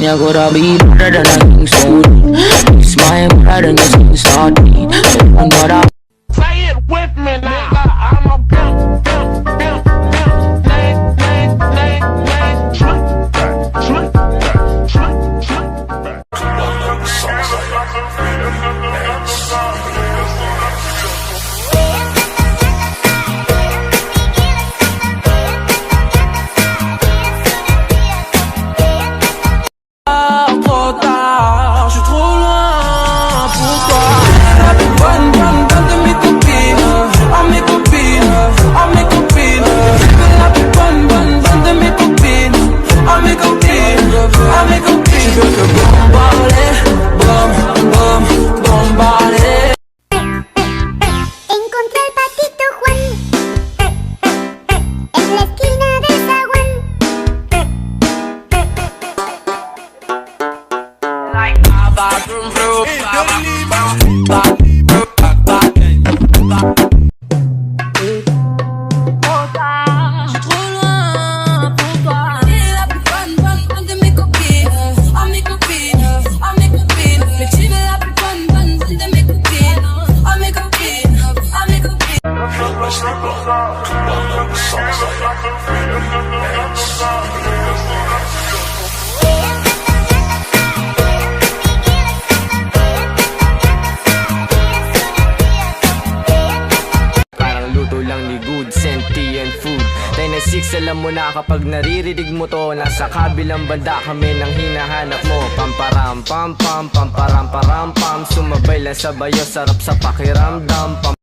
Nhà cô đã bị ra đã đang những đi Smile ra đã nghe sinh xa đi Encontré al patito Juan en la esquina del agua. Copines. Parang luto lang ni Good Sentient Food. 996 alam mo na kapag naririnig mo to Nasa kabilang banda kami nang hinahanap mo. Pamparam pam pam pamparam param pam. Sumabay lang sa bayo sarap sa pakiramdam. Pam